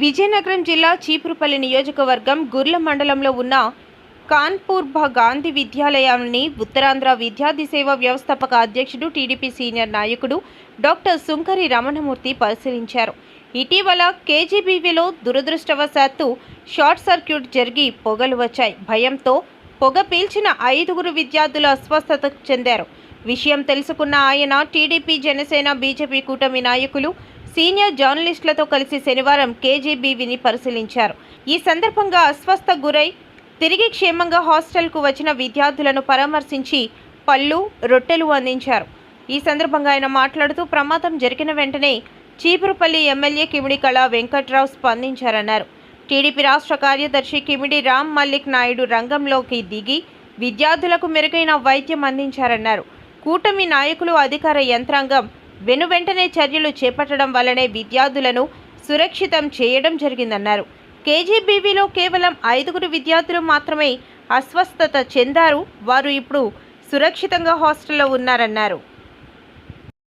విజయనగరం జిల్లా చీపురుపల్లి నియోజకవర్గం గుర్ల మండలంలో ఉన్న కాన్పూర్భ గాంధీ విద్యాలయాన్ని ఉత్తరాంధ్ర విద్యార్థి సేవ వ్యవస్థాపక అధ్యక్షుడు టీడీపీ సీనియర్ నాయకుడు డాక్టర్ సుంకరి రమణమూర్తి పరిశీలించారు. ఇటీవల కేజీబీవీలో దురదృష్టవశాత్తు షార్ట్ సర్క్యూట్ జరిగి పొగలు వచ్చాయి. భయంతో పొగ పీల్చిన ఐదుగురు విద్యార్థులు అస్వస్థత చెందారు. విషయం తెలుసుకున్న ఆయన టీడీపీ జనసేన బీజేపీ కూటమి నాయకులు సీనియర్ జర్నలిస్టులతో కలిసి శనివారం కేజీబీవీని పరిశీలించారు. ఈ సందర్భంగా అస్వస్థ గురై తిరిగి క్షేమంగా హాస్టల్కు వచ్చిన విద్యార్థులను పరామర్శించి పళ్ళు రొట్టెలు అందించారు. ఈ సందర్భంగా ఆయన మాట్లాడుతూ ప్రమాదం జరిగిన వెంటనే చీపురుపల్లి ఎమ్మెల్యే కిమిడి కళ వెంకట్రావు స్పందించారన్నారు. టీడీపీ రాష్ట్ర కార్యదర్శి కిమిడి రామ్ మల్లిక్ నాయుడు రంగంలోకి దిగి విద్యార్థులకు మెరుగైన వైద్యం అందించారన్నారు. కూటమి నాయకులు అధికార యంత్రాంగం వెనువెంటనే చర్యలు చేపట్టడం వల్లనే విద్యార్థులను సురక్షితం చేయడం జరిగిందన్నారు. కేజీబీవీలో కేవలం ఐదుగురు విద్యార్థులు మాత్రమే అస్వస్థత చెందారు. వారు ఇప్పుడు సురక్షితంగా హాస్టల్లో ఉన్నారన్నారు.